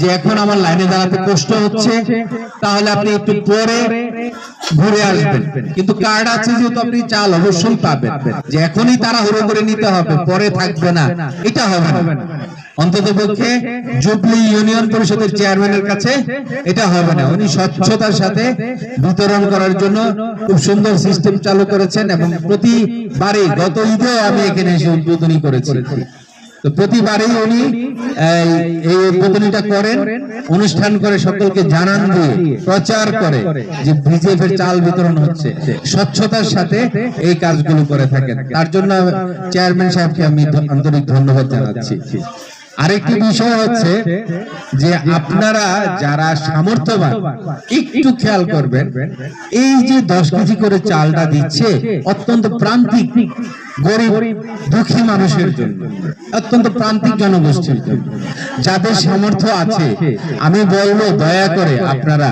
যে এখন আমার লাইনে দাঁড়াতে কষ্ট হচ্ছে, তাহলে আপনি একটু পরে ঘুরে আসবেন। কিন্তু কার্ড আছে যেহেতু আপনি চাল অবশ্যই পাবেন। যে এখনই তারা হুড়ো করে নিতে হবে, পরে থাকবে না। এটা হবে না। অন্তত পক্ষে জুবলি ইউনিয়ন পরিষদের চেয়ারম্যানের কাছে এটা হবে না। উনি স্বচ্ছতার সাথে বিতরণ করার জন্য খুব সুন্দর সিস্টেম চালু করেছেন এবং প্রতিবারে গত ঈদে আমি এখানে এসে উদ্বোধনী করেছি। তো প্রতিবারই উনি, এই উদ্বোধনীটা করেন, অনুষ্ঠান করে সকলকে জানান দিয়ে, প্রচার করে যে চাল বিতরণ হচ্ছে, স্বচ্ছতার সাথে এই কাজগুলো করে থাকেন। তার জন্য চেয়ারম্যান সাহেবকে আমি আন্তরিক ধন্যবাদ জানাচ্ছি। আরেকটি বিষয় হচ্ছে যে আপনারা যারা সামর্থ্যবান, একটু খেয়াল করবেন, এই যে দশ কেজি করে চালটা দিচ্ছে, অত্যন্ত প্রান্তিক গরিব, দুঃখী মানুষের জন্য। অত্যন্ত প্রান্তিক জনগোষ্ঠীর জন্য। যাদের সামর্থ্য আছে, আমি বলব দয়া করে আপনারা,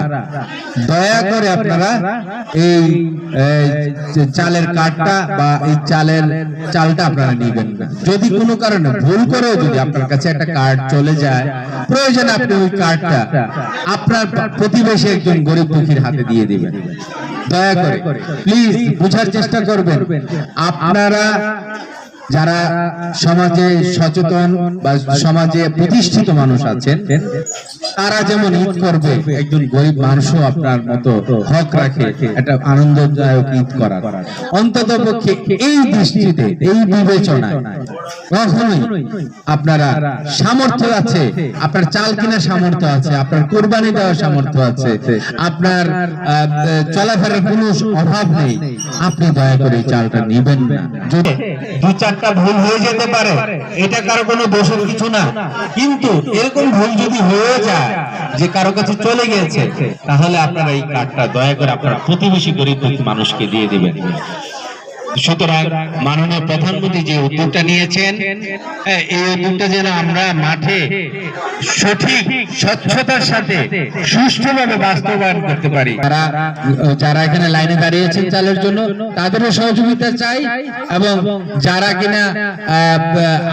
দয়া করে আপনারা এই চালের কার্ডটা বা এই চালের চালটা আপনারা নিবেন না। যদি কোনো কারণে ভুল করেও যদি আপনার কাছে একটা কার্ড চলে যায়, প্রয়োজন আপনি ওই কার্ডটা আপনার প্রতিবেশী একজন গরিব দুঃখীর হাতে দিয়ে দিবেন। দয়া করে প্লিজ বুঝার চেষ্টা করবেন। আপনারা yeah. যারা সমাজে সচেতন বা সমাজে প্রতিষ্ঠিত মানুষ আছেন, তারা যেমন ঈদ করবে, একজন গরিব মানুষও আপনার মতো হক রাখে, একটা আনন্দদায়ক ঈদ করার। অন্তত পক্ষে এই দৃষ্টিতে, এই বিবেচনায় কখনোই আপনারা সামর্থ্য আছে, আপনার চাল কেনার সামর্থ্য আছে, আপনার কোরবানি দেওয়ার সামর্থ্য আছে, আপনার চলাফেরার কোনো অভাব নেই, আপনি দয়া করে চালটা নেবেন না। চারটা ভুল হয়ে যেতে পারে, এটা কারও কোনো দোষের কিছু না। কিন্তু এরকম ভুল যদি হয়ে যায়, যে কারও কাছে চলে গেছে তাহলে আপনারা এই কার্ডটা দয়া করে আপনারা প্রতিবেশী গরিব মানুষকে দিয়ে দিবেন। সুতরাং মাননীয় প্রধানমন্ত্রী যে উদ্যোগটা নিয়েছেন হ্যাঁ, এই উদ্যোগটা যেন আমরা মাঠে সঠিক স্বচ্ছতার সাথে সুষ্ঠুভাবে বাস্তবায়ন করতে পারি। যারা যারা এখানে লাইনে দাঁড়িয়েছেন চালের জন্য তাদেরও সহযোগিতা চাই এবং যারা কিনা আহ,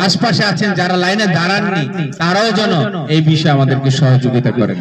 আশপাশে আছেন যারা লাইনে দাঁড়াননি তারাও যেন এই বিষয়ে আমাদেরকে সহযোগিতা করেন।